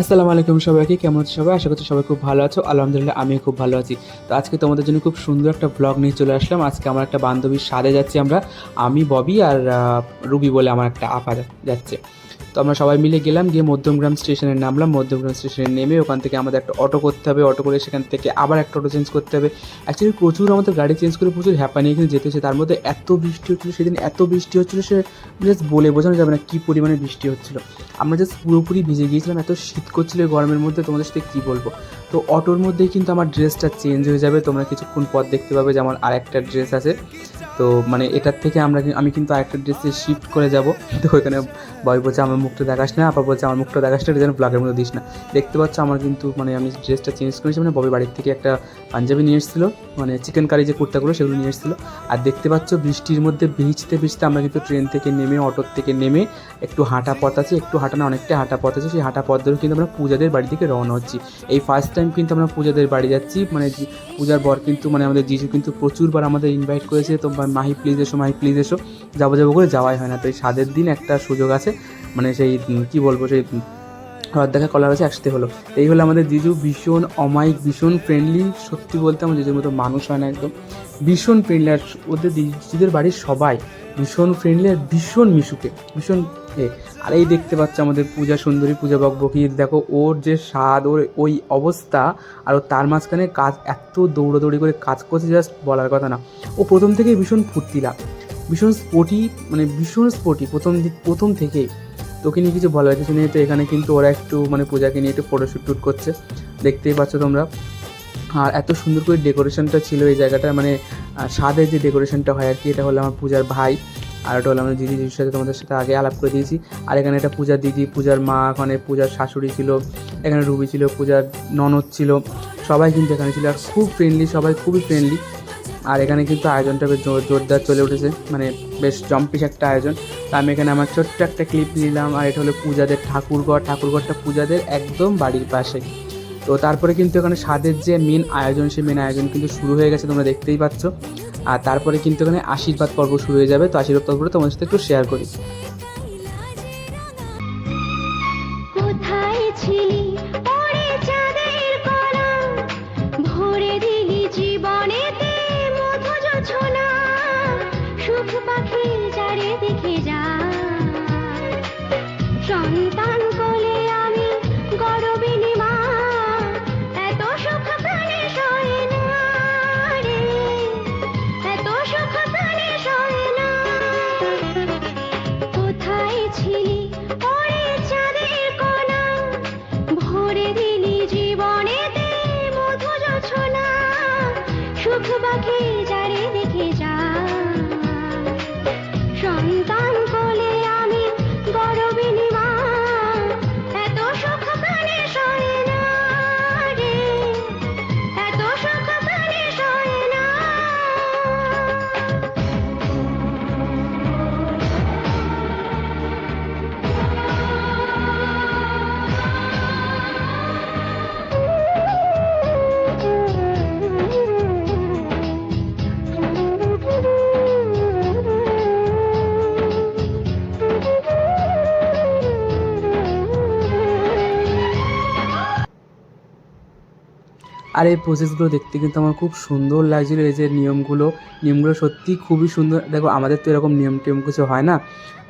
আসসালামু আলাইকুম সবাইকে, কেমন আছো সবাই? আশা করছি সবাই খুব ভালো আছো। আলহামদুলিল্লাহ আমি খুব ভালো আছি। তো আজকে তোমাদের জন্য খুব সুন্দর একটা ব্লগ নিয়ে চলে আসলাম। আজকে আমার একটা বান্ধবীর সাথে যাচ্ছি আমরা। আমি, ববি আর রুবি বলে আমার একটা আপা যাচ্ছে। তো আমরা সবাই মিলে গেলাম, গিয়ে মধ্যমগ্রাম স্টেশনে নামলাম। মধ্যমগ্রাম স্টেশনে নেমে ওখান থেকে আমাদের একটা অটো করতে হবে। অটো করে সেখান থেকে আবার একটা অটো চেঞ্জ করতে হবে। অ্যাকচুয়ালি প্রচুর আমাদের গাড়ি চেঞ্জ করে প্রচুর হ্যাপা নিয়ে কিন্তু যেতে হচ্ছে। তার মধ্যে এত বৃষ্টি হচ্ছিল, সেদিন এত বৃষ্টি হচ্ছিল সে জাস্ট বলে বোঝানো যাবে না কী পরিমাণে বৃষ্টি হচ্ছিল। আমরা জাস্ট পুরোপুরি ভিজে গিয়েছিলাম, এত শীত করছিল গরমের মধ্যে, তোমাদের সাথে কী বলব? তো অটোর মধ্যেই কিন্তু আমার ড্রেসটা চেঞ্জ হয়ে যাবে। তোমরা কিছুক্ষণ পর দেখতে পাবে যেমন আমার আরেকটা ড্রেস আছে। তো মানে এটার থেকে আমরা আমি কিন্তু আরেকটা ড্রেসে শিফট করে যাব। তো ওইখানে বয় বলছে আমার মুখটা দেখাস না আপা বলছে, আমার মুখটা দেখাস না যেন ব্লগের মধ্যে দিস না। দেখতে পাচ্ছ, আমার কিন্তু মানে আমি ড্রেসটা চেঞ্জ করেছি মানে ববি বাড়ির থেকে একটা পাঞ্জাবি নিয়ে এসেছিল মানে চিকেন কারি যে কুর্তাগুলো, সেগুলো নিয়ে এসেছিল। আর দেখতে পাচ্ছ, বৃষ্টির মধ্যে ভিজতে ভিজতে আমরা কিন্তু ট্রেন থেকে নেমে, অটোর থেকে নেমে একটু হাঁটা পথ আছে, একটু হাঁটা না, অনেকটা হাঁটা পথ আছে, সেই হাঁটা পথ ধরে কিন্তু আমরা পূজাদের বাড়ি থেকে রওনা হচ্ছি। এই ফার্স্ট টাইম কিন্তু আমরা পূজাদের বাড়ি যাচ্ছি মানে পূজার বর কিন্তু মানে আমাদের জিজু কিন্তু প্রচুরবার আমাদের ইনভাইট করেছে তো মাহি প্লিজ এসো, মাহি প্লিজ এসো। যাব যাব করে যাওয়াই হয় না, তো এই স্বাদের দিন একটা সুযোগ আছে। মানে সেই কি বলব, সেই হওয়ার দেখা কলার আছে একসাথে হলো। এই হলো আমাদের জিজু, ভীষণ অমায়িক, ভীষণ ফ্রেন্ডলি সত্যি বলতে আমার জিজুর মতো মানুষ হয় না একদম। ভীষণ ফ্রেন্ডলি আর ওদের জিজুদের বাড়ির সবাই ভীষণ ফ্রেন্ডলি আর ভীষণ মিশুকে, ভীষণ এ। আর এই দেখতে পাচ্ছ আমাদের পূজা সুন্দরী, পূজা বকবকি দেখো ওর যে স্বাদ, ওর ওই অবস্থা, আর তার মাঝখানে কাজ, এত দৌড়াদৌড়ি করে কাজ করছে জাস্ট বলার কথা না। ও প্রথম থেকেই ভীষণ ফুর্তিলা, ভীষণ স্পোর্টি মানে ভীষণ স্পোর্টি প্রথম প্রথম থেকেই। তোকে নিয়ে কিছু বলার কিছু নেই, তো এখানে কিন্তু ওরা একটু মানে পূজাকে নিয়ে একটু ফটোশ্যুট টুট করছে। দেখতেই পাচ্ছ তোমরা। আর এত সুন্দর করে ডেকোরেশনটা ছিল এই জায়গাটা মানে স্বাদের যে ডেকোরেশনটা হয় আর কি, এটা হলো আমার পূজার ভাই, আর এটা হলো আমার দিদি দিদির সাথে তোমাদের সাথে আগে আলাপ করে দিয়েছি। আর এখানে একটা পূজার দিদি, পূজার মা, ওখানে পূজার শাশুড়ি ছিল, এখানে রুবি ছিল, পূজার ননদ ছিল, সবাই কিন্তু এখানে ছিল। আর খুব ফ্রেন্ডলি সবাই খুবই ফ্রেন্ডলি আর এখানে কিন্তু আয়োজনটা বেশ জোর- জোরদার চলে উঠেছে। মানে বেশ জম্পিস একটা আয়োজন। তা আমি এখানে আমার ছোট্ট একটা ক্লিপ নিলাম, আর এটা হলো পূজাদের ঠাকুরঘর। ঠাকুরঘরটা পূজাদের একদম বাড়ির পাশে। তো তারপরে কিন্তু এখানে স্বাদের যে মেন আয়োজন, সেই মেন আয়োজন কিন্তু শুরু হয়ে গেছে, তোমরা দেখতেই পাচ্ছ। আর তারপরে কিন্তু এখানে আশীর্বাদ পর্ব শুরু হয়ে যাবে। তো আশীর্বাদ পর্বটা তোমাদের সাথে একটু শেয়ার করি। 长大。আর এই প্রসেসগুলো দেখতে কিন্তু আমার খুব সুন্দর লাগছিল, এই যে নিয়মগুলো নিয়মগুলো সত্যি খুবই সুন্দর। দেখো, আমাদের তো এরকম নিয়ম টিয়ম কিছু হয় না।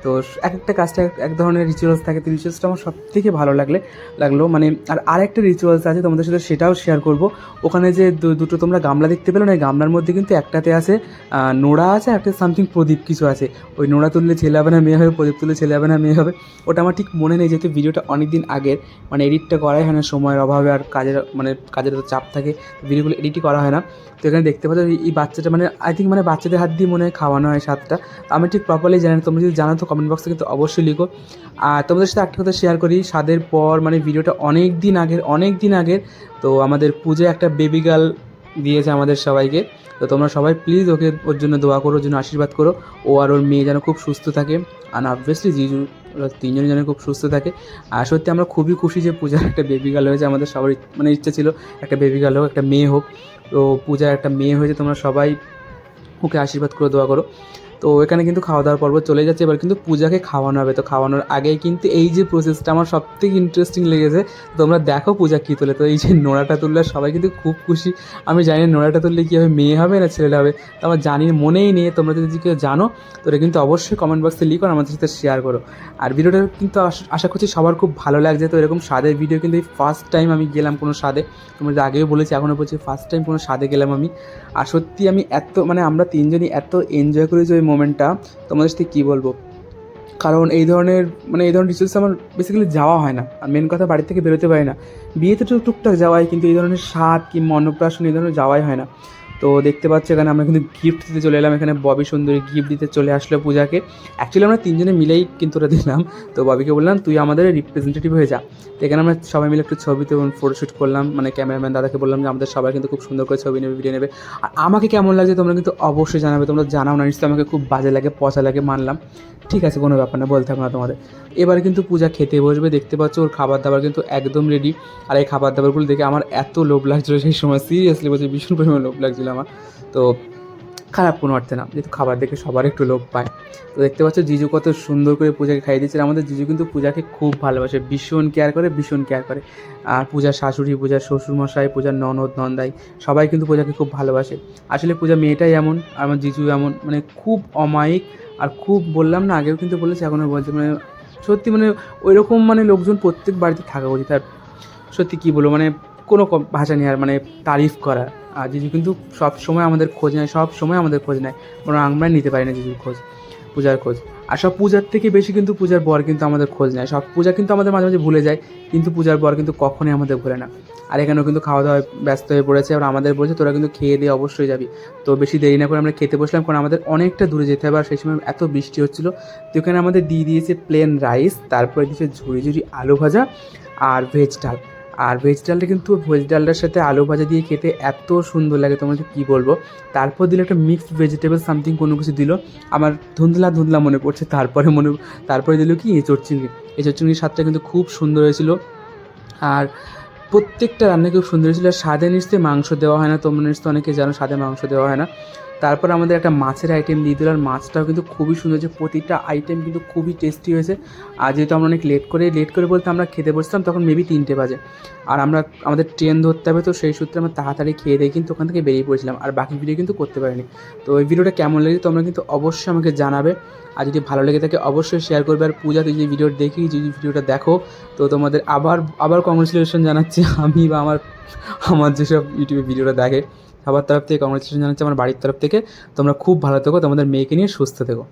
তো এক একটা কাজটা এক- ধরনের রিচুয়ালস থাকে, তো রিচুয়ালসটা আমার সব থেকে ভালো লাগলে, লাগল। মানে আর আরেকটা রিচুয়ালস আছে তোমাদের সাথে, সেটাও শেয়ার করব। ওখানে যে দুটো তোমরা গামলা দেখতে পেল না এই গামলার মধ্যে কিন্তু একটাতে আছে নোড়া আছে একটা সামথিং প্রদীপ কিছু আছে। ওই নোড়া তুললে ছেলে হবে না, মেয়ে হবে, প্রদীপ তুললে ছেলে হবে না, মেয়ে হবে। ওটা আমার ঠিক মনে নেই, যেহেতু ভিডিওটা অনেক দিন আগের। মানে এডিটটা করাই হয় না, সময়ের অভাবে আর কাজের মানে কাজের তো চাপ থাকে ভিডিওগুলো এডিটই করা হয় না। তো এখানে দেখতে পাচ্ছ, এই- বাচ্চাটা মানে আই থিঙ্ক মানে বাচ্চাদের হাত দিয়ে মনে হয় খাওয়ানো হয় স্বাদটা। আমি ঠিক প্রপারলি জানি না, তোমরা যদি জানো তো কমেন্ট বক্সে কিন্তু অবশ্যই লিখো। আর তোমাদের সাথে একটা কথা শেয়ার করি, স্বাদের পর মানে ভিডিওটা অনেক দিন আগের, অনেক দিন আগের, তো আমাদের পুজো একটা বেবি গার্ল দিয়েছে আমাদের সবাইকে। তো তোমরা সবাই প্লিজ ওকে ওর জন্য দোয়া করো, ওর জন্য আশীর্বাদ করো। ও আর ওর মেয়ে যেন খুব সুস্থ থাকে। আর অবভিয়াসলি জিজু, ওরা তিনজনে যেন খুব সুস্থ থাকে। আর সত্যি আমরা খুবই খুশি যে পূজার একটা বেবি গার্ল হয়েছে। আমাদের সবারই মানে ইচ্ছা ছিল একটা বেবি গার্ল হোক, একটা মেয়ে হোক। তো পূজার একটা মেয়ে হয়েছে, তোমরা সবাই ওকে আশীর্বাদ করে, দোয়া করো। তো এখানে কিন্তু খাওয়া দাওয়ার পর্ব চলে যাচ্ছে। এবার কিন্তু পূজাকে খাওয়ানো হবে। তো খাওয়ানোর আগেই কিন্তু এই যে প্রসেসটা আমার সব থেকে ইন্টারেস্টিং লেগেছে। তোমরা দেখো পূজা কী তোলে। তো এই যে নোড়াটা তুললে সবাই কিন্তু খুব খুশি। আমি জানি নোড়াটা তুললে কী হবে মেয়ে হবে না ছেলে হবে। তো আমার জানি মনেই নেই। তোমরা যদি কেউ জানো, তো এটা কিন্তু অবশ্যই কমেন্ট বক্সে লিখো আমাদের সাথে শেয়ার করো। আর ভিডিওটা কিন্তু আশ- আশা করছি সবার খুব ভালো লাগছে। তো এরকম স্বাদের ভিডিও কিন্তু এই ফার্স্ট টাইম আমি গেলাম কোনো স্বাদে। তোমরা আগেও বলেছি এখনও বলছি ফার্স্ট টাইম কোনো স্বাদে গেলাম আমি। আর সত্যি আমি এত মানে আমরা তিনজনই এত এনজয় করেছি ওই মোমেন্টটা, তোমাদের সাথে কী বলব? কারণ এই ধরনের মানে এই ধরনের রিচুয়ালস আমার বেসিক্যালি যাওয়া হয় না। আর মেন কথা বাড়ি থেকে বেরোতে পারি না। বিয়েতে তো টুকটাক যাওয়াই, কিন্তু এই ধরনের স্বাদ কিংবা অন্নপ্রাশন এই ধরনের যাওয়াই হয় না। তো দেখতে পাচ্ছি এখানে আমরা কিন্তু গিফট দিতে চলে এলাম। এখানে ববি সুন্দরী গিফট দিতে চলে আসলো পূজাকে। অ্যাকচুয়ালি আমরা তিনজনে মিলেই কিন্তু ওটা দিলাম। তো ববিকে বললাম, তুই আমাদের রিপ্রেজেন্টেটিভ হয়ে যা। তো এখানে আমরা সবাই মিলে একটু ছবি ছবিতে ফটোশ্যুট করলাম। মানে ক্যামেরাম্যান দাদাকে বললাম যে, আমাদের সবাই কিন্তু খুব সুন্দর করে ছবি নেবে ভিডিও নেবে। আর আমাকে কেমন লাগছে তোমরা কিন্তু অবশ্যই জানাবে। তোমরা জানাও না, নিশ্চয়ই আমাকে খুব বাজে লাগে, পচা লাগে, মানলাম। ঠিক আছে, কোনো ব্যাপার না, বলতে হবে না তোমাদের। এবারে কিন্তু পূজা খেতে বসবে, দেখতে পাচ্ছ ওর খাবার দাবার কিন্তু একদম রেডি আর এই খাবার দাবারগুলো দেখে আমার এত লোভ লাগছিল সেই সময় সিরিয়াসলি বলছি, ভীষণ পরিমাণে লোভ লাগছিল আমার। তো খারাপ কোনো অর্থে না, যেহেতু খাবার দেখে সবার একটু লোভ পায়। তো দেখতে পাচ্ছ জিজু কত সুন্দর করে পূজাকে খাইয়ে দিচ্ছে আমাদের জিজু কিন্তু পূজাকে খুব ভালোবাসে, ভীষণ কেয়ার করে, ভীষণ কেয়ার করে। আর পূজার শাশুড়ি, পূজার শ্বশুরমশাই, পূজার ননদ, নন্দাই, সবাই কিন্তু পূজাকে খুব ভালোবাসে। আসলে পূজা মেয়েটাই এমন আর আমার জিজু এমন মানে খুব অমায়িক। আর খুব বললাম না, আগেও কিন্তু বলেছে, এখনও বলছে। মানে সত্যি মানে ওইরকম মানে লোকজন প্রত্যেক বাড়িতে থাকা উচিত। আর সত্যি কী বলব মানে কোনো ভাষা নেই আর মানে তারিফ করা। আর জিজু কিন্তু সব সময় আমাদের খোঁজ নেয়, সব সময় আমাদের খোঁজ নেয়। বরং আমরা নিতে পারি না জিজুর খোঁজ, পূজার খোঁজ। আর সব পূজার থেকে বেশি কিন্তু পূজার বর কিন্তু আমাদের খোঁজ নেয়। সব পূজা কিন্তু আমাদের মাঝে মাঝে ভুলে যায়, কিন্তু পূজার বর কিন্তু কখনোই আমাদের ভুলে না। আর এখানেও কিন্তু খাওয়া দাওয়ায় ব্যস্ত হয়ে পড়েছে আর আমাদের বলছে, তোরা কিন্তু খেয়ে দিয়ে অবশ্যই যাবি। তো বেশি দেরি না করে আমরা খেতে বসলাম, কারণ আমাদের অনেকটা দূরে যেতে হবে। আর সেই সময় এত বৃষ্টি হচ্ছিল তো এখানে আমাদের দিয়ে দিয়েছে প্লেন রাইস তারপরে দিয়েছে ঝুড়ি ঝুড়ি আলু ভাজা আর ভেজ ডাল। আর ভেজ ডালটা কিন্তু ভেজ ডালটার সাথে আলু ভাজা দিয়ে খেতে এত সুন্দর লাগে, তোমার যে কী বলব? তারপর দিল একটা মিক্সড ভেজিটেবল সামথিং কোনো কিছু দিল। আমার ধুন্দলা ধুন্দলা মনে পড়ছে, তারপরে মনে তারপরে দিল কি? এঁচোর চিংড়ি। এঁচোর চিংড়ির স্বাদটা কিন্তু খুব সুন্দর হয়েছিল। আর প্রত্যেকটা রান্না খুব সুন্দর হয়েছিল। আর স্বাদে নিশ্চয়ই মাংস দেওয়া হয় না, তোমরা নিশ্চয়ই অনেকে জানো স্বাদে মাংস দেওয়া হয় না। তারপর আমাদের একটা মাছের আইটেম দিয়ে দিল, আর মাছটাও কিন্তু খুবই সুন্দর হয়েছে। প্রতিটা আইটেম কিন্তু খুবই টেস্টি হয়েছে। আর যেহেতু আমরা অনেক লেট করে লেট করে বলতে আমরা খেতে বসতাম তখন মেবি তিনটে বাজে। আর আমরা, আমাদের ট্রেন ধরতে হবে, তো সেই সূত্রে আমরা তাড়াতাড়ি খেয়ে দিয়ে কিন্তু ওখান থেকে বেরিয়ে পড়েছিলাম। আর বাকি ভিডিও কিন্তু করতে পারিনি। তো এই ভিডিওটা কেমন লেগেছে তোমরা কিন্তু অবশ্যই আমাকে জানাবে। আর যদি ভালো লেগে থাকে, অবশ্যই শেয়ার করবে। আর পূজা, তুই যে ভিডিও দেখি যদি ভিডিওটা দেখো, তো তোমাদের আবার আবার কংগ্রেচুলেশন জানাচ্ছি। আমি বা আমার আমার যেসব ইউটিউবে ভিডিওটা দেখে। সবার তরফ থেকে কংগ্রেচুলেশন জানাচ্ছি। আমার বাড়ির তরফ থেকে তোমরা খুব ভালো থেকো, তোমাদের মেয়েকে নিয়ে সুস্থ থেকো।